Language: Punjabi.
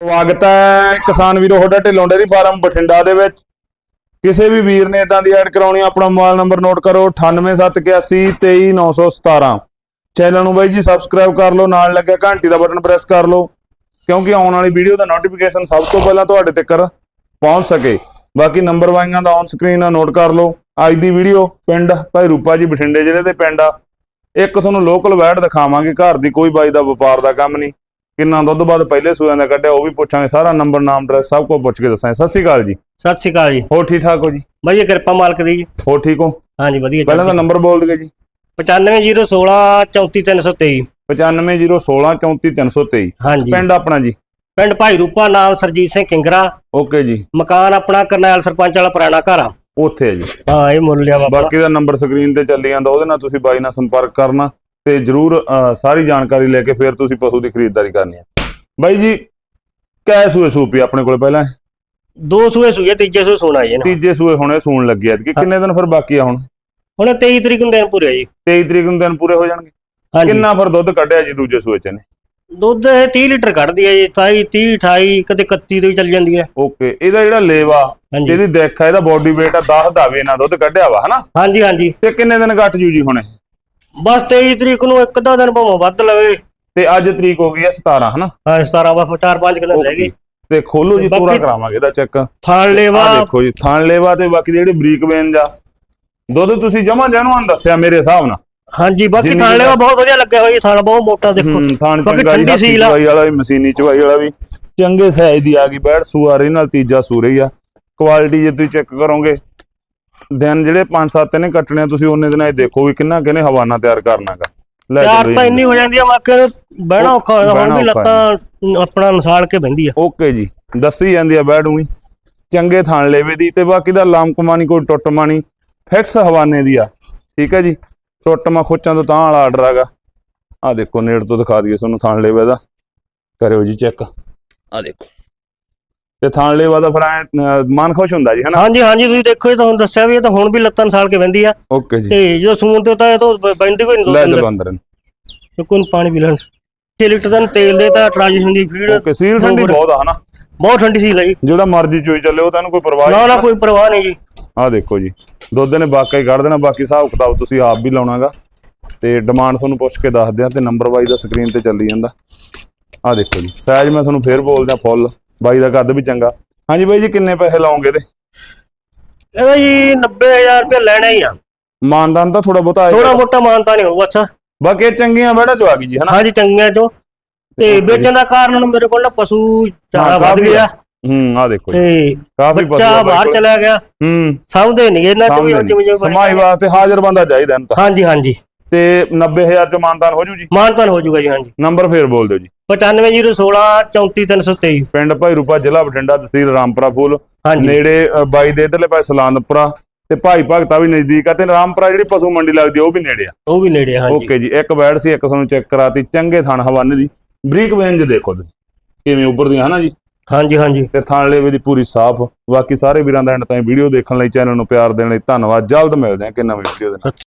ਸਵਾਗਤ ਹੈ ਕਿਸਾਨ ਵੀਰੋ ਹੋਡਾ ਢਿੱਲੋਂ ਡੇਰੀ ਫਾਰਮ ਬਠਿੰਡਾ ਦੇ ਵਿੱਚ। ਕਿਸੇ ਵੀ ਵੀਰ ਨੇ ਇਦਾਂ ਦੀ ਐਡ ਕਰਾਉਣੀ ਆਪਣਾ ਮੋਬਾਈਲ ਨੰਬਰ ਨੋਟ ਕਰੋ 9871823917 ਚੈਨਲ ਨੂੰ ਬਾਈ ਜੀ ਸਬਸਕ੍ਰਾਈਬ ਕਰ ਲਓ, ਨਾਲ ਲੱਗਿਆ ਘੰਟੀ ਦਾ ਬਟਨ ਪ੍ਰੈਸ ਕਰ ਲਓ, ਕਿਉਂਕਿ ਆਉਣ ਵਾਲੀ ਵੀਡੀਓ ਦਾ ਨੋਟੀਫਿਕੇਸ਼ਨ ਸਭ ਤੋਂ ਪਹਿਲਾਂ ਤੁਹਾਡੇ ਤੱਕ ਪਹੁੰਚ ਸਕੇ। ਬਾਕੀ ਨੰਬਰ ਵਾਈਆਂ ਦਾ ਔਨ ਸਕਰੀਨ ਆ ਨੋਟ ਕਰ ਲਓ। ਅੱਜ ਦੀ ਵੀਡੀਓ ਪਿੰਡ ਭਾਈ ਰੂਪਾ ਜੀ ਬਠਿੰਡੇ ਜ਼ਿਲ੍ਹੇ ਦੇ ਪਿੰਡ ਆ। ਇੱਕ ਤੁਹਾਨੂੰ ਲੋਕਲ ਵੈਡ ਦਿਖਾਵਾਂਗੇ, ਘਰ ਦੀ ਕੋਈ ਬਾਈ ਦਾ ਵਪਾਰ ਦਾ ਕੰਮ ਨਹੀਂ। ਕਿੰਨਾ ਦੁੱਧ ਬਾਅਦ ਪਹਿਲੇ ਸੂਆਂ ਦਾ ਕੱਢਿਆ ਉਹ ਵੀ ਪੁੱਛਾਂਗੇ। ਸਾਰਾ ਨੰਬਰ ਨਾਮ ਐਡਰੈਸ ਸਭ ਕੁਝ ਪੁੱਛ ਕੇ ਦੱਸਾਂਗੇ। ਸਤਿ ਸ਼੍ਰੀ ਅਕਾਲ ਜੀ। ਸਤਿ ਸ਼੍ਰੀ ਅਕਾਲ ਜੀ। ਹੋਰ ਠੀਕ ਠਾਕ ਹੋ ਜੀ? ਵਧੀਆ ਕਿਰਪਾ ਮਾਲਕ ਦੀ ਜੀ। ਹੋਰ ਠੀਕ ਹੋ? ਹਾਂਜੀ ਵਧੀਆ ਪਹਿਲਾਂ ਤਾਂ ਨੰਬਰ ਬੋਲ ਦਿਓ ਜੀ। 95016 34323 95016 34323 ਹਾਂਜੀ। ਪਿੰਡ ਆਪਣਾ ਜੀ। ਪਿੰਡ ਭਾਈ ਰੂਪਾ ਨਾਮ ਸਰਜੀਤ ਸਿੰਘ ਕਿੰਗਰਾ। ਓਕੇ ਜੀ। ਮਕਾਨ ਆਪਣਾ ਕਰਨੈਲ ਸਰਪੰਚ ਵਾਲਾ ਪੁਰਾਣਾ ਘਰ ਆ। ਉੱਥੇ ਹੈ ਜੀ। ਹਾਂ ਇਹ ਮੁੱਲ ਲਿਆ ਬਾਬਾ। ਬਾਕੀ ਦਾ ਨੰਬਰ ਸਕਰੀਨ ਤੇ ਚੱਲੀ ਜਾਂਦਾ ਉਹਦੇ ਨਾਲ ਤੁਸੀਂ ਬਾਈ ਨਾਲ ਸੰਪਰਕ ਕਰਨਾ। ਤੇ ਜਰੂਰ ਸਾਰੀ ਜਾਣਕਾਰੀ ਲੈ ਕੇ ਫਿਰ ਤੁਸੀਂ ਪਸ਼ੂ ਦੀ ਖਰੀਦਦਾਰੀ ਕਰਨੀ ਹੈ। ਬਾਈ ਜੀ ਕੈ ਸੂਏ ਸੂਪੀ ਆਪਣੇ ਕੋਲ ਪਹਿਲਾਂ? ਦੋ ਸੂਏ ਸੂਏ ਤੀਜੇ ਸੂਏ ਸੋਣਾ ਜੀ ਨਾ ਤੀਜੇ ਸੂਏ ਹੁਣੇ ਸੂਣ ਲੱਗੇ ਐਤਕੀ ਕਿੰਨੇ ਦਿਨ ਫਿਰ ਬਾਕੀ ਆ ਹੁਣ? ਹੁਣ 23 ਤਰੀਕ ਨੂੰ ਦਿਨ ਪੂਰੇ ਜੀ। 23 ਤਰੀਕ ਨੂੰ ਦਿਨ ਪੂਰੇ ਹੋ ਜਾਣਗੇ। ਕਿੰਨਾ ਫਿਰ ਦੁੱਧ ਕੱਢਿਆ ਜੀ ਦੂਜੇ ਸੂਏ ਚ ਨੇ ਦੁੱਧ ਇਹ 30 ਲੀਟਰ ਕੱਢਦੀ ਹੈ ਜੀ 28 30 28 ਕਦੇ 31 ਤੋਂ ਵੀ ਚੱਲ ਜਾਂਦੀ ਹੈ ਓਕੇ ਇਹਦਾ ਜਿਹੜਾ ਲੇਵਾ ਇਹਦੀ ਦੇਖ ਆ ਇਹਦਾ ਬੋਡੀ weight ਆ 10 ਦਾ ਵੀ ਇਹਨਾਂ ਦੁੱਧ ਕੱਢਿਆ ਵਾ ਹਨਾ? ਹਾਂਜੀ ਹਾਂਜੀ। ਤੇ ਕਿੰਨੇ ਦਿਨ ਕੱਟ ਜੂ ਜੀ ਹੁਣੇ ਬਸ 23 ਤਰੀਕ ਨੂੰ ਇੱਕ ਦੋ ਦਿਨ ਭਾਵੇਂ ਵੱਧ ਲਵੇ। ਤੇ ਅੱਜ ਤਰੀਕ ਹੋ ਗਈ ਹੈ 17 ਹਨਾ? ਹਾਂ 17 ਵਾ 4 5 ਦਿਨ ਰਹਿ ਗਏ। ਤੇ ਖੋਲੋ ਜੀ ਪੂਰਾ ਕਰਾਵਾਂਗੇ ਇਹਦਾ ਚੈੱਕ। ਆ ਥਾਲ ਲੇਵਾ ਦੇਖੋ ਜੀ ਥਾਣ ਲੇਵਾ ਤੇ ਬਾਕੀ ਜਿਹੜੀ ਬਰੀਕ ਵੇਨ ਜਾ। ਦੁੱਧ ਤੁਸੀਂ ਜਮਾ ਜੈਨੂਅਨ ਦੱਸਿਆ ਮੇਰੇ ਹਿਸਾਬ ਨਾਲ। ਹਾਂਜੀ ਬਾਕੀ ਜਿੰਨੀ ਥਾਲ ਲੇਵਾ ਬਹੁਤ ਵਧੀਆ ਲੱਗਿਆ ਹੋਇਆ ਜੀ ਥਾਲ ਬਹੁਤ ਮੋਟਾ ਦੇਖੋ। ਥਾਣ ਚੰਗਾ ਜੀ ਆ। ਚਵਾਈ ਵਾਲਾ ਵੀ ਮਸ਼ੀਨੀ ਚਵਾਈ ਵਾਲਾ ਵੀ। ਚੰਗੇ ਸਾਈਜ਼ ਦੀ ਆ ਗਈ ਬੈੜ ਸੂਆ ਰਹੀ ਨਾਲ ਤੀਜਾ ਸੂ ਰਹੀ ਆ। ਕੁਆਲਿਟੀ ਜੇ ਤੁਸੀਂ ਚੈੱਕ ਕਰੋਗੇ ਦਿਨ ਜਿਹੜੇ 5-7 ਨੇ ਕੱਟਣੇ ਤੁਸੀਂ ਉਹਨੇ ਦਿਨਾਂ 'ਚ ਦੇਖੋ ਵੀ ਕਿੰਨਾ ਕਿਨੇ ਹਵਾਨਾ ਤਿਆਰ ਕਰਨਾਗਾ ਲੈ ਯਾਰ ਤਾਂ। ਇੰਨੀ ਹੋ ਜਾਂਦੀ ਆ ਮਾਕੇ ਬਹਿਣਾ ਔਖਾ ਹੁਣ ਵੀ ਲੱਤਾਂ ਆਪਣਾ ਨਸਾਲ ਕੇ ਬਹਿੰਦੀ ਆ। ਓਕੇ ਜੀ ਦੱਸੀ ਜਾਂਦੀ ਆ ਬੈਡ ਉਹੀ। ਚੰਗੇ ਥਾਣ ਲੇਵੇ ਦੀ ਤੇ ਬਾਕੀ ਦਾ ਲਾਮਕਮਾ ਨਹੀਂ ਕੋਈ ਟੁੱਟਮਾ ਨਹੀਂ ਫਿਕਸ ਹਵਾਨੇ ਦੀ ਆ। ਠੀਕ ਹੈ ਜੀ ਟੁੱਟਮਾ ਖੋਚਾਂ ਤੋਂ ਤਾਂ ਵਾਲਾ ਆਰਡਰ ਆਗਾ। ਆ ਦੇਖੋ ਨੇੜ ਤੋਂ ਦਿਖਾ ਦਈਏ ਤੁਹਾਨੂੰ ਥਾਣ ਲੇਵੇ ਦਾ। ਕਰਿਓ ਜੀ ਚੈੱਕ। ਆ ਦੇਖੋ। ਤੇ ਥਾਣ ਲੇਵਾ ਦਾ ਫਿਰ ਐਂ, ਮਨ ਖੁਸ਼ ਹੁੰਦਾ ਜੀ ਹਨਾ? ਹਾਂਜੀ ਹਾਂਜੀ ਤੁਸੀਂ ਦੇਖੋ ਇਹ ਤਾਂ ਹੁਣ ਦੱਸਿਆ ਵੀ ਇਹ ਤਾਂ ਹੁਣ ਵੀ ਲੱਤਾਂ ਨਸਾਲ ਕੇ ਬਹਿੰਦੀ ਆ। ਓਕੇ ਜੀ। ਤੇ ਜੋ ਸੂਨ ਤੇ ਤਾਂ ਇਹ ਤਾਂ ਬ- ਬਹਿੰਦੀ ਕੋਈ ਲੈ ਨਹੀਂ ਚਲੋ ਅੰਦਰ ਦੋ ਕੋਈ ਪਾਣੀ ਪੀ ਲੈਣ। 6 ਲੀਟਰ ਦਾ ਤੇਲ ਦੇ ਤਾਂ ਟ੍ਰਾਂਜੀਸ਼ਨ ਦੀ ਫੀਡ ਓਕੇ ਸੀਲ ਠੰਡੀ ਬਹੁਤ ਆ ਹਨਾ? ਬਹੁਤ ਠੰਡੀ ਸੀ ਲਈ ਜਿਹੜਾ ਮਰਜ਼ੀ ਚੋਈ ਚੱਲੇ ਉਹ ਤੈਨੂੰ ਕੋਈ ਪਰਵਾਹ ਨਾ ਨਾ ਕੋਈ ਪਰਵਾਹ ਨਹੀਂ ਜੀ। ਆ ਦੇਖੋ ਜੀ ਦੁੱਧ ਨੇ ਵਾਕਈ ਕੱਢ ਦੇਣਾ ਬਾਕੀ ਹਿਸਾਬ ਕਿਤਾਬ ਤੁਸੀਂ ਆਪ ਵੀ ਲਾਉਣਾਗਾ। ਤੇ ਡਿਮਾਂਡ ਤੁਹਾਨੂੰ ਪੁੱਛ ਕੇ ਦੱਸ ਦਿਆਂ ਤੇ ਨੰਬਰ ਬਾਈ ਦਾ ਸਕਰੀਨ ਤੇ ਚੱਲੀ ਜਾਂਦਾ। ਆ ਦੇਖੋ ਜੀ ਸਾਈਜ਼ ਮੈਂ ਤੁਹਾਨੂੰ ਫੇਰ ਬੋਲਦਾ ਫੁੱਲ। ਬਾਈ ਦਾ ਕੱਦ ਵੀ ਚੰਗਾ। ਹਾਂਜੀ ਬਾਈ ਜੀ ਕਿੰਨੇ ਪੈਸੇ ਲਾਉਂਗੇ ਇਹਦੇ ਇਹਦਾ ਜੀ 90000 ਰੁਪਏ ਲੈਣਾ ਹੀ ਆ। ਮਾਨਦਾਨ ਤਾਂ ਥੋੜਾ ਬਹੁਤਾ ਥੋੜਾ ਆਏਗਾ ਮੋਟਾ ਮਾਨਤਾ ਨਹੀਂ ਹੋਊ ਅੱਛਾ। ਬਾਕੀ ਇਹ ਚੰਗੀਆਂ ਬੜਾ ਜੋ ਆ ਗਈ ਜੀ ਹਨਾ? ਹਾਂਜੀ ਚੰਗੀਆਂ ਚੋਂ ਤੇ ਵੇਚਣ ਦਾ ਕਾਰਨ ਮੇਰੇ ਕੋਲ ਨਾ ਪਸ਼ੂ ਹਾਂ, ਵੱਧ ਗਿਆ। ਹੂੰ ਆ ਦੇਖੋ ਜੀ। ਕਾਫੀ ਪਸ਼ੂ ਬੱਚਾ ਬਾਹਰ। ਚਲਾ ਗਿਆ। ਹੂੰ। ਸਮਝਦੇ ਨਹੀਂ ਇਹਨਾਂ ਚ ਵੀ ਸਾਹਮਣੇ ਜਿਵੇਂ ਜਿਵੇਂ ਸਮਾਈ ਵਾਸਤੇ ਹਾਜ਼ਰ ਬੰਦਾ ਚਾਹੀਦਾ ਇਹਨੂੰ ਤਾਂ ਹਾਂਜੀ ਹਾਂਜੀ। ਤੇ 90000 ਚ ਮਾਨਦਾਨ ਹੋ ਜੂ ਜੀ? ਮਾਨਤਨ ਹੋ ਜਾਊਗਾ ਜੀ ਹਾਂਜੀ। ਨੰਬਰ ਫੇਰ ਬੋਲ ਦਿਓ ਜੀ। 95016 34323 ਪਿੰਡ ਭਾਈ ਰੂਪਾ ਜ਼ਿਲ੍ਹਾ ਬਠਿੰਡਾ ਤਹਿਸੀਲ ਰਾਮਪੁਰਾ ਫੂਲ। ਹਾਂਜੀ। ਨੇੜੇ ਅ, ਬਾਈ ਦੇ ਇਧਰਲੇ ਪਾਸੇ ਸਲਾਨਪੁਰਾ ਤੇ ਭਾਈ ਭਗਤਾ ਵੀ ਨਜ਼ਦੀਕ ਆ ਤੇ ਰਾਮਪੁਰਾ ਜਿਹੜੀ ਪਸ਼ੂ ਮੰਡੀ ਲੱਗਦੀ ਆ, ਉਹ ਵੀ ਨੇੜੇ ਆ। ਉਹ ਵੀ ਨੇੜੇ ਆ, ਹਾਂਜੀ। ਓਕੇ ਜੀ ਇੱਕ ਬੈਡ ਸੀ ਇੱਕ ਤੁਹਾਨੂੰ ਚੈੱਕ ਕਰਾਤੀ ਚੰਗੇ ਥਣ ਹਵਾਨੇ ਦੀ। ਬਰੀਕ ਵੇਂਜ ਦੇਖੋ ਤੁਸੀਂ ਕਿਵੇਂ ਉੱਪਰਦੀਆਂ ਹਨਾ ਜੀ? ਹਾਂਜੀ ਹਾਂਜੀ। ਤੇ ਥਣ ਲੇਵੇ ਦੀ ਪੂਰੀ ਸਾਫ਼। ਬਾਕੀ ਸਾਰੇ ਵੀਰਾਂ ਦਾ ਐਂਡ ਤਾਈਂ ਵੀਡੀਓ ਦੇਖਣ ਲਈ ਚੈਨਲ ਨੂੰ ਪਿਆਰ ਦੇਣ ਲਈ ਧੰਨਵਾਦ। ਜਲਦ ਮਿਲਦੇ ਹਾਂ ਕਿ ਨਵੀਂ ਵੀਡੀਓ ਦੇ ਨਾਲ।